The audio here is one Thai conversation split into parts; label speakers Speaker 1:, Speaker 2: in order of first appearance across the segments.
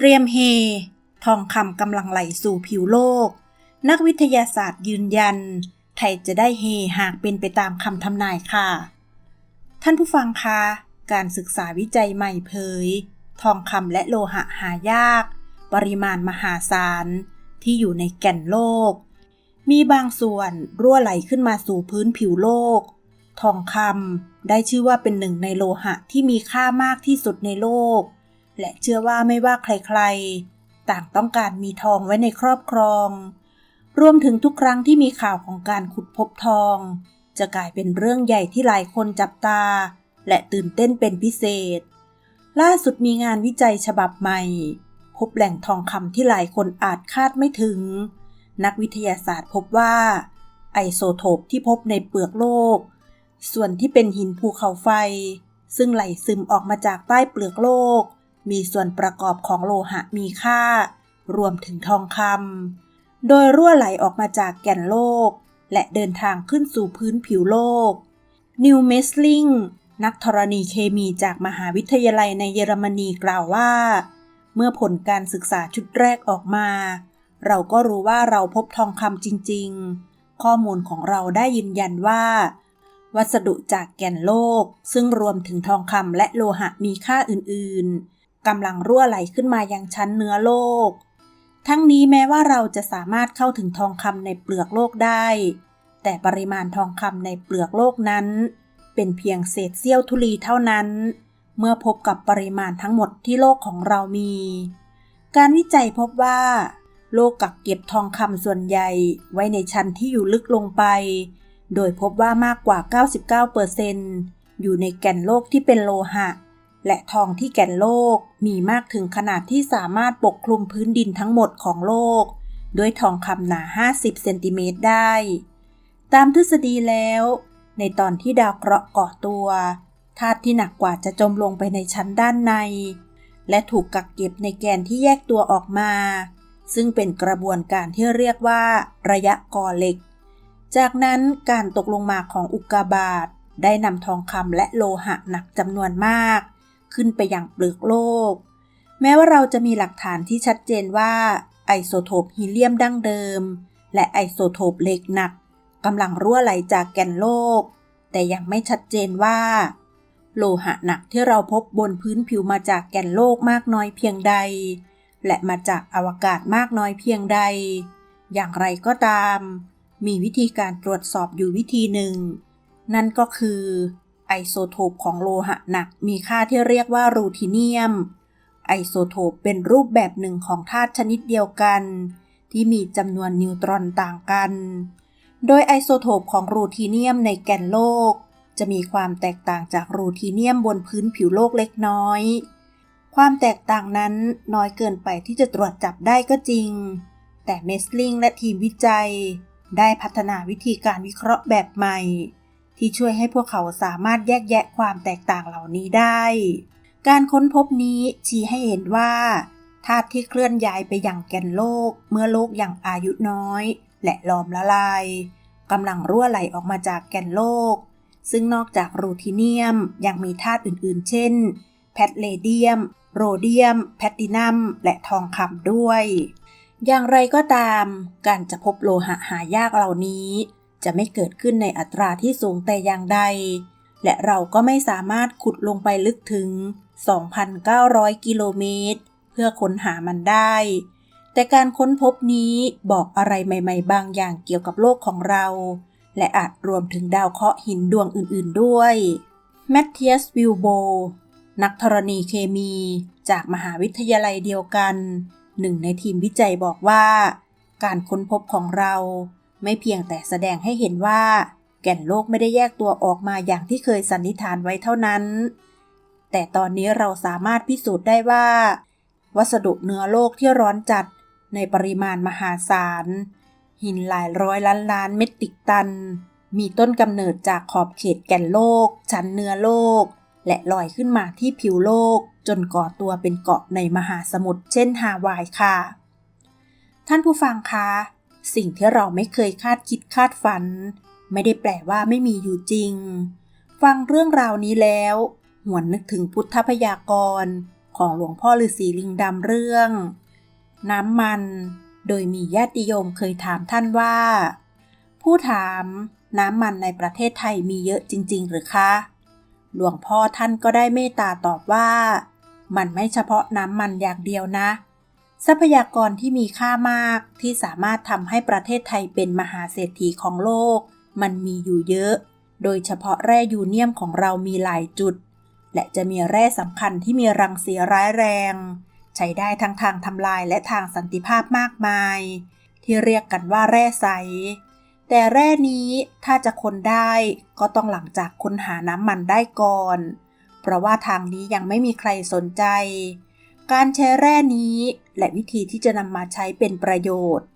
Speaker 1: เตรียมเฮ ทองคำกำลังไหลสู่ผิวโลก นักวิทยาศาสตร์ยืนยัน ไทยจะได้เฮหากเป็นไปตามคำทำนายค่ะ ท่านผู้ฟังคะ การศึกษาวิจัยใหม่เผย ทองคำและโลหะหายาก ปริมาณมหาศาล ที่อยู่ในแก่นโลก มีบางส่วนรั่วไหลขึ้นมาสู่พื้นผิวโลก ทองคำได้ชื่อว่าเป็นหนึ่งในโลหะที่มีค่ามากที่สุดในโลก และเชื่อว่าไม่ว่าใครๆ ต่างต้องการมีทองไว้ในครอบครอง รวมถึงทุกครั้งที่มีข่าวของการขุดพบทอง จะกลายเป็นเรื่องใหญ่ที่หลายคนจับตา และตื่นเต้นเป็นพิเศษ ล่าสุดมีงานวิจัยฉบับใหม่ พบแหล่งทองคำที่หลายคนอาจคาดไม่ถึง นักวิทยาศาสตร์พบว่า ไอโซโทปที่พบในเปลือกโลก ส่วนที่เป็นหินภูเขาไฟ ซึ่งไหลซึมออกมาจากใต้เปลือกโลก มีส่วนประกอบของโลหะมีค่า รวมถึงทองคำโดยรั่วไหลออกมาจากแก่นโลก และเดินทางขึ้นสู่พื้นผิวโลก นิวเมสลิงนักธรณีเคมีจากมหาวิทยาลัยในเยอรมนีกล่าวว่า เมื่อผลการศึกษาชุดแรกออกมา เราก็รู้ว่าเราพบทองคำจริง ๆ ข้อมูลของเราได้ยืนยันว่า วัสดุจากแก่นโลก ซึ่งรวมถึงทองคำและโลหะมีค่าอื่น ๆ กำลังรั่วไหลขึ้นมายังชั้นเนื้อโลก ทั้งนี้แม้ว่าเราจะสามารถเข้าถึงทองคำในเปลือกโลกได้ แต่ปริมาณทองคำในเปลือกโลกนั้น เป็นเพียงเศษเสี้ยวธุลีเท่านั้น เมื่อพบกับปริมาณทั้งหมดที่โลกของเรามี การวิจัยพบว่า โลกกักเก็บทองคำส่วนใหญ่ไว้ในชั้นที่อยู่ลึกลงไป โดยพบว่ามากกว่า 99%อยู่ในแก่นโลกที่เป็นโลหะ และทองที่แก่นโลก มีมากถึงขนาดที่สามารถปกคลุมพื้นดินทั้งหมดของโลก ด้วยทองคำหนา 50 เซนติเมตรได้ ตามทฤษฎีแล้ว ในตอนที่ดาวเคราะห์ก่อตัวธาตุที่หนักกว่าจะจมลงไปในชั้นด้านใน และถูกกักเก็บในแกนที่แยกตัวออกมา ซึ่งเป็นกระบวนการที่เรียกว่า ระยะก่อเหล็ก จากนั้นการตกลงมาของอุกกาบาตได้นำทองคำและโลหะหนักจำนวนมาก ขึ้นไปยังเปลือกโลก แม้ว่าเราจะมีหลักฐานที่ชัดเจนว่าไอโซโทปฮีเลียมดั้งเดิม และไอโซโทปเหล็กหนักกำลังรั่วไหลจากแก่นโลก แต่ยังไม่ชัดเจนว่า โลหะหนักที่เราพบบนพื้นผิวมาจากแก่นโลกมากน้อยเพียงใด และมาจากอวกาศมากน้อยเพียงใด อย่างไรก็ตาม มีวิธีการตรวจสอบอยู่วิธีหนึ่ง นั่นก็คือ ไอโซโทปของโลหะหนักมีค่าที่เรียกว่ารูทีเนียม ไอโซโทปเป็นรูปแบบหนึ่งของธาตุชนิดเดียวกัน ที่มีจำนวนนิวตรอนต่างกัน โดยไอโซโทปของรูทีเนียมในแกนโลก จะมีความแตกต่างจากรูทีเนียมบนพื้นผิวโลกเล็กน้อย ความแตกต่างนั้นน้อยเกินไปที่จะตรวจจับได้ก็จริง แต่เมสลิงและทีมวิจัย ได้พัฒนาวิธีการวิเคราะห์แบบใหม่ ที่ช่วยให้พวกเขาสามารถแยกแยะความแตกต่างเหล่านี้ได้ การค้นพบนี้ชี้ให้เห็นว่าธาตุที่เคลื่อนย้ายไปยังแก่นโลก เมื่อโลกยังอายุน้อย และลอมละลายกำลังรั่วไหลออกมาจากแก่นโลก ซึ่งนอกจากรูทีเนียมยังมีธาตุอื่นๆ เช่น แพทเลเดียม โรเดียม แพตตินัม และทองคำด้วย อย่างไรก็ตาม การจะพบโลหะหายากเหล่านี้ จะไม่เกิดขึ้นในอัตราที่สูงแต่อย่างใด และเราก็ไม่สามารถขุดลงไปลึกถึง 2,900 กิโลเมตร เพื่อค้นหามันได้ แต่การค้นพบนี้บอกอะไรใหม่ ๆ บางอย่างเกี่ยวกับโลกของเรา และอาจรวมถึงดาวเคราะห์หินดวงอื่น ๆ ด้วยแมทเทียสวิลโบ นักธรณีเคมี จากมหาวิทยาลัยเดียวกัน หนึ่งในทีมวิจัยบอกว่า การค้นพบของเรา ไม่เพียงแต่แสดงให้เห็นว่า แก่นโลกไม่ได้แยกตัวออกมาอย่างที่เคยสันนิษฐานไว้เท่านั้น แต่ตอนนี้เราสามารถพิสูจน์ได้ว่า วัสดุเนื้อโลกที่ร้อนจัดในปริมาณมหาศาล หินหลายร้อยล้านล้านเม็ดติกตัน มีต้นกำเนิดจากขอบเขตแก่นโลก ชั้นเนื้อโลก และลอยขึ้นมาที่ผิวโลก จนก่อตัวเป็นเกาะในมหาสมุทรเช่นฮาวายค่ะ ท่านผู้ฟังคะ สิ่งที่เราไม่เคยคาดคิดคาดฝัน ไม่ได้แปลว่าไม่มีอยู่จริง ฟังเรื่องราวนี้แล้ว หวนนึกถึงพุทธพยากรของหลวงพ่อฤาษีลิงดำเรื่อง น้ำมัน โดยมีญาติโยมเคยถามท่านว่า ผู้ถามน้ำมันในประเทศไทยมีเยอะจริง ๆ หรือคะ หลวงพ่อท่านก็ได้เมตตาตอบว่า มันไม่เฉพาะน้ำมันอย่างเดียวนะ ทรัพยากรที่มีค่ามากที่สามารถทำให้ประเทศไทยเป็นมหาเศรษฐีของโลก มันมีอยู่เยอะ โดยเฉพาะแร่ยูเนียมของเรามีหลายจุด และจะมีแร่สำคัญที่มีรังสีร้ายแรง ใช้ได้ทั้งทางทำลายและทางสันติภาพมากมาย ที่เรียกกันว่าแร่ใส แต่แร่นี้ถ้าจะค้นได้ก็ต้องหลังจากค้นหาน้ำมันได้ก่อน เพราะว่าทางนี้ยังไม่มีใครสนใจ การใช้แร่นี้ และวิธีที่จะนำมาใช้เป็นประโยชน์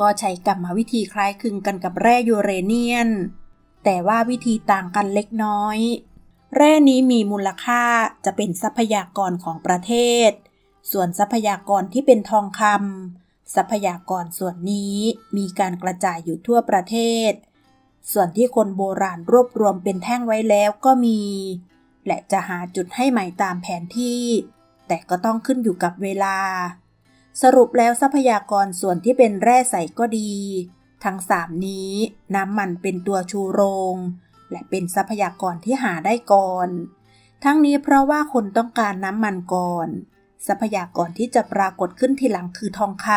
Speaker 1: ก็ใช้กรรมวิธีคล้ายคลึงกันกับแร่ยูเรเนียน แต่ว่าวิธีต่างกันเล็กน้อย แร่นี้มีมูลค่าจะเป็นทรัพยากรของประเทศ ส่วนทรัพยากรที่เป็นทองคำทรัพยากรส่วนนี้มีการกระจายอยู่ทั่วประเทศ ส่วนที่คนโบราณรวบรวมเป็นแท่งไว้แล้วก็มี และจะหาจุดให้ใหม่ตามแผนที่ แต่ก็ต้องขึ้นอยู่กับเวลา สรุปแล้วทรัพยากรส่วนที่เป็นแร่ใสก็ดี ทั้งสามนี้น้ำมันเป็นตัวชูโรง และเป็นทรัพยากรที่หาได้ก่อน ทั้งนี้เพราะว่าคนต้องการน้ำมันก่อน ทรัพยากรที่จะปรากฏขึ้นทีหลังคือทองค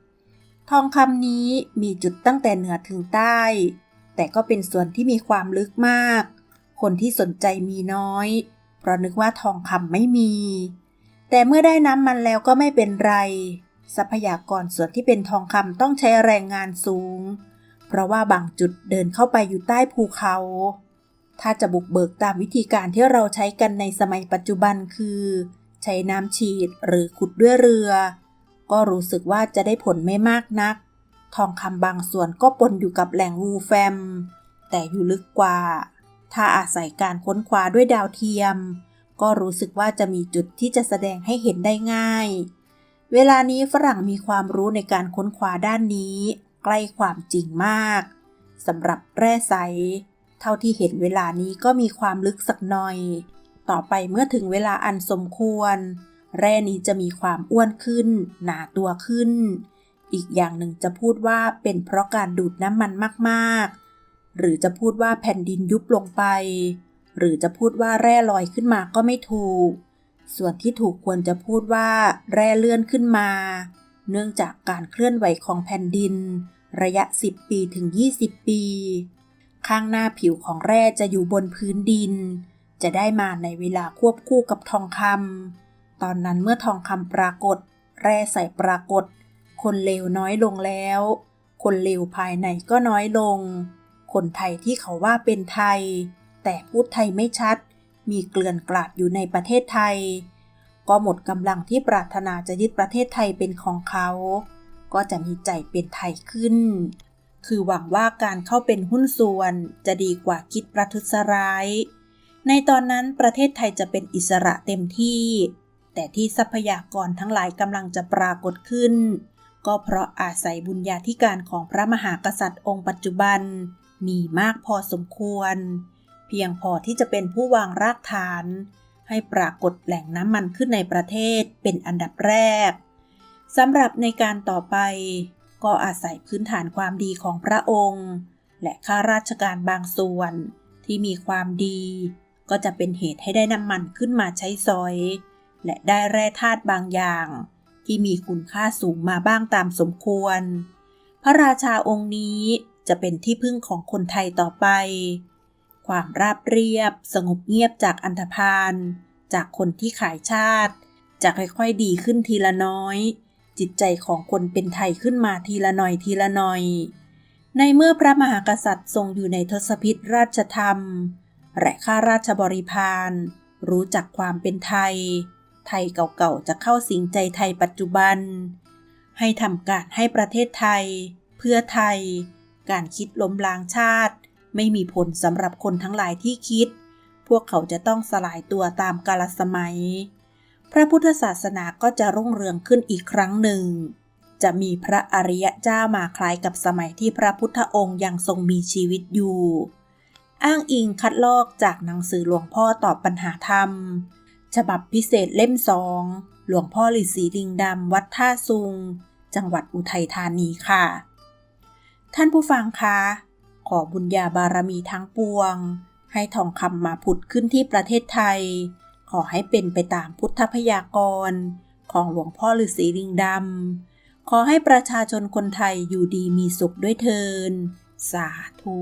Speaker 1: ำทองคำนี้มีจุดตั้งแต่เหนือถึงใต้ แต่ก็เป็นส่วนที่มีความลึกมาก คนที่สนใจมีน้อย เพราะนึกว่าทองคำไม่มี แต่เมื่อได้น้ำมันแล้วก็ไม่เป็นไร ทรัพยากรส่วนที่เป็นทองคำต้องใช้แรงงานสูง เพราะว่าบางจุดเดินเข้าไปอยู่ใต้ภูเขา ถ้าจะบุกเบิกตามวิธีการที่เราใช้กันในสมัยปัจจุบันคือ ใช้น้ำฉีดหรือขุดด้วยเรือ ก็รู้สึกว่าจะได้ผลไม่มากนัก ทองคำบางส่วนก็ปนอยู่กับแหล่งวูแฟม แต่อยู่ลึกกว่า ถ้าอาศัยการค้นคว้าด้วยดาวเทียม ก็รู้สึกว่าจะมีจุดที่จะแสดงให้เห็นได้ง่าย เวลานี้ฝรั่งมีความรู้ในการค้นคว้าด้านนี้ ใกล้ความจริงมากสำหรับแร่ใสเท่าที่เห็นเวลานี้ก็มีความลึกสักหน่อย ต่อไปเมื่อถึงเวลาอันสมควร แร่นี้จะมีความอ้วนขึ้น หนาตัวขึ้น อีกอย่างหนึ่งจะพูดว่าเป็นเพราะการดูดน้ำมันมากๆ หรือจะพูดว่าแผ่นดินยุบลงไป หรือจะพูดว่าแร่ลอยขึ้นมาก็ไม่ถูก ส่วนที่ถูกควรจะพูดว่าแร่เลื่อนขึ้นมา เนื่องจากการเคลื่อนไหวของแผ่นดิน ระยะ 10 ปีถึง 20 ปี ข้างหน้าผิวของแร่จะอยู่บนพื้นดิน จะได้มาในเวลาควบคู่กับทองคำตอนนั้นเมื่อทองคำปรากฏ แร่ใส่ปรากฏ คนเลวน้อยลงแล้ว คนเลวภายในก็น้อยลง คนไทยที่เขาว่าเป็นไทย แต่พูดไทยไม่ชัด มีเกลื่อนกลาดอยู่ในประเทศไทย ก็หมดกำลังที่ปรารถนาจะยึดประเทศไทยเป็นของเขา ก็จะมีใจเป็นไทยขึ้น คือหวังว่าการเข้าเป็นหุ้นส่วนจะดีกว่าคิดประทุษร้าย ในตอนนั้นประเทศไทยจะเป็นอิสระเต็มที่ แต่ที่ทรัพยากรทั้งหลายกำลังจะปรากฏขึ้น ก็เพราะอาศัยบุญญาธิการของพระมหากษัตริย์องค์ปัจจุบันมีมากพอสมควร เพียงพอที่จะเป็นผู้วางรากฐาน ให้ปรากฏแหล่งน้ำมันขึ้นในประเทศเป็นอันดับแรกสำหรับในการต่อไป ก็อาศัยพื้นฐานความดีของพระองค์ และข้าราชการบางส่วนที่มีความดี ก็จะเป็นเหตุให้ได้น้ำมันขึ้นมาใช้ซอย และได้แร่ธาตุบางอย่าง ที่มีคุณค่าสูงมาบ้างตามสมควร พระราชาองค์นี้จะเป็นที่พึ่งของคนไทยต่อไป ความราบเรียบ สงบเงียบจากอันธพาลจากคนที่ขายชาติ จะค่อยๆดีขึ้นทีละน้อย จิตใจของคนเป็นไทยขึ้นมาทีละหน่อยทีละหน่อย ในเมื่อพระมหากษัตริย์ทรงอยู่ในทศพิธราชธรรม และข้าราชบริพารรู้จักความเป็นไทย ไทยเก่าๆจะเข้าสิงใจไทยปัจจุบัน ให้ทำการให้ประเทศไทย เพื่อไทย การคิดล้มล้างชาติ ไม่มีผลสำหรับคนทั้งหลายที่คิด พวกเขาจะต้องสลายตัวตามกาลสมัย พระพุทธศาสนาก็จะรุ่งเรืองขึ้นอีกครั้งหนึ่ง จะมีพระอริยะเจ้ามาคล้ายกับสมัยที่พระพุทธองค์ยังทรงมีชีวิตอยู่ อ้างอิงคัดลอกจากหนังสือหลวงพ่อตอบปัญหาธรรม ฉบับพิเศษเล่มสองหลวงพ่อฤาษีลิงดำวัดท่าซุง จังหวัดอุทัยธานีค่ะ ท่านผู้ฟังคะ ขอบุญญาบารมีทั้งปวง ให้ทองคำมาผุดขึ้นที่ประเทศไทย ขอให้เป็นไปตามพุทธพยากรณ์ของหลวงพ่อฤาษีลิงดำ ขอให้ประชาชนคนไทยอยู่ดีมีสุขด้วยเทิน สาธุ